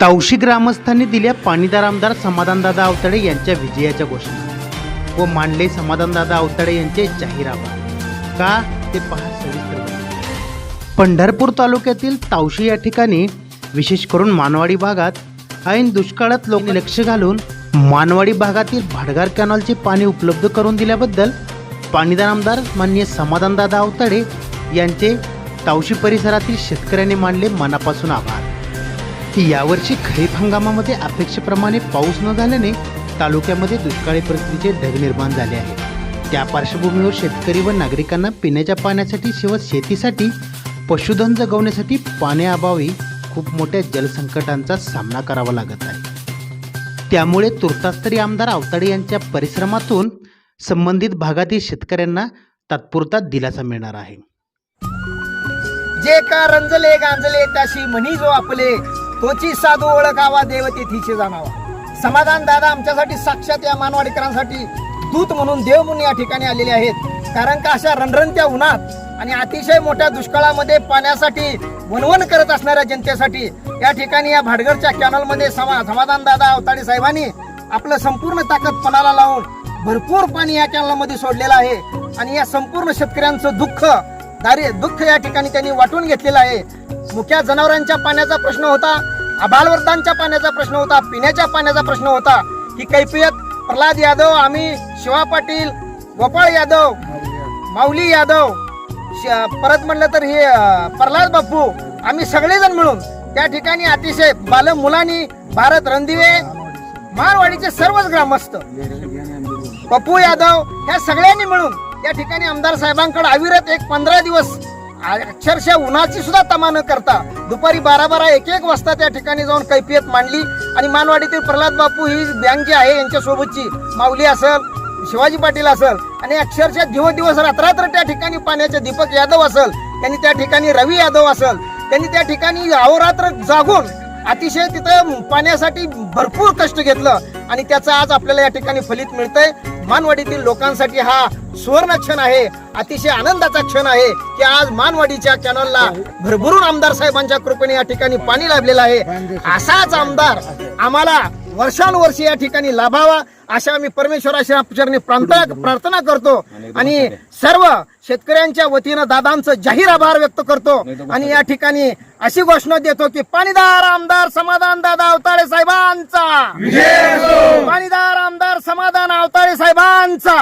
तावशी ग्रामस्थांनी दिल्या पाणीदार आमदार समाधानदादा अवतडे यांच्या विजयाच्या घोषणा. व मांडले समाधानदादा अवतडे यांचे जाहीर आभार. का? ते पहा सविस्तर पंढरपूर तालुक्यातील तावशी या ठिकाणी विशेष करून मानवाडी भागात ऐन दुष्काळात लोक लक्ष घालून मानवाडी भागातील भाडगार कॅनॉलचे पाणी उपलब्ध करून दिल्याबद्दल पाणीदार आमदार मान्य समाधानदादा अवतडे यांचे तावशी परिसरातील शेतकऱ्यांनी मानले मनापासून आभार. यावर्षी खरीप हंगामामध्ये अपेक्षेप्रमाणे पाऊस न झाल्याने तालुक्यामध्ये दुष्काळी परिस्थितीचे ढग निर्माण झाले आहे त्या पार्श्वभूमीवर शेतकरी व नागरिकांना पिण्याच्या पाण्यासाठी शिवाय शेतीसाठी पशुधन जगवण्यासाठी पाण्याअभावी खूप मोठ्या जलसंकटांचा सामना करावा लागत आहे. त्यामुळे तुर्तास तरी आमदार आवताडे यांच्या परिश्रमातून संबंधित भागातील शेतकऱ्यांना तात्पुरता दिलासा मिळणार आहे. जे का रंजले गांजले त्याशी म्हणी जो आपले. तोची साधू ओळखावा देव तिथीचे जाणावा. समाधान दादा आमच्यासाठी साक्षात या मानवाडीकरांसाठी दूत म्हणून देव म्हणून या ठिकाणी आलेले आहेत. कारण का अशा रणरणत्या उन्हात आणि अतिशय मोठ्या दुष्काळामध्ये पाण्यासाठी वनवन करत असणाऱ्या जनतेसाठी या ठिकाणी या भाडगडच्या कॅनलमध्ये समा समाधान दादा अवताडे साहेबांनी आपलं संपूर्ण ताकद पणाला लावून भरपूर पाणी या कॅनलमध्ये सोडलेलं आहे. आणि या संपूर्ण शेतकऱ्यांचं दुःख दारी दुःख या ठिकाणी त्यांनी वाटून घेतलेलं आहे. मुख्या जनावरांच्या पाण्याचा प्रश्न होता अबालवर्धांच्या पाण्याचा प्रश्न होता पिण्याच्या पाण्याचा प्रश्न होता. ही कैफियत प्रल्हाद यादव आम्ही शिवा पाटील गोपाळ यादव माऊली यादव श- परत म्हणलं तर हे प्रल्हाद बाप्पू आम्ही सगळेजण मिळून त्या ठिकाणी अतिशय बाल मुलांनी भारत रणदिवे मारवाडीचे सर्वच ग्रामस्थ पप्पू यादव ह्या सगळ्यांनी मिळून या ठिकाणी आमदार साहेबांकडे अविरत एक पंधरा दिवस अक्षरशः उन्हाची सुद्धा तमा न करता दुपारी बारा बारा एक एक वाजता त्या ठिकाणी जाऊन कैफियत मांडली. आणि मानवाडीतील प्रल्हाद बापू ही बँक जी आहे यांच्या सोबतची माऊली असल शिवाजी पाटील असल आणि अक्षरशः दिवस दिवस रात्रात्र त्या ठिकाणी पाण्याचे दीपक यादव असल त्यांनी त्या ठिकाणी रवी यादव असल त्यांनी त्या ठिकाणी अहोरात्र जागून अतिशय तिथं पाण्यासाठी भरपूर कष्ट घेतलं आणि त्याचं आज आपल्याला या ठिकाणी फलित मिळतंय. मानवाडीतील लोकांसाठी हा सुवर्ण क्षण आहे. अतिशय आनंदाचा क्षण आहे की आज मानवाडीच्या कॅनलला भरभरून आमदार साहेबांच्या कृपेने या ठिकाणी पाणी लाभलेलं आहे. असाच आमदार आम्हाला वर्षानुवर्षी या ठिकाणी लाभावा अशा आम्ही परमेश्वराच्या चरणी प्रार्थना प्रार्थना करतो. आणि सर्व शेतकऱ्यांच्या वतीनं दादांचं जाहीर आभार व्यक्त करतो. आणि या ठिकाणी अशी घोषणा देतो की पाणीदार आमदार समाधान दादा अवताळे साहेबांचा. पाणीदार आमदार समाधान अवताळे साहेबांचा.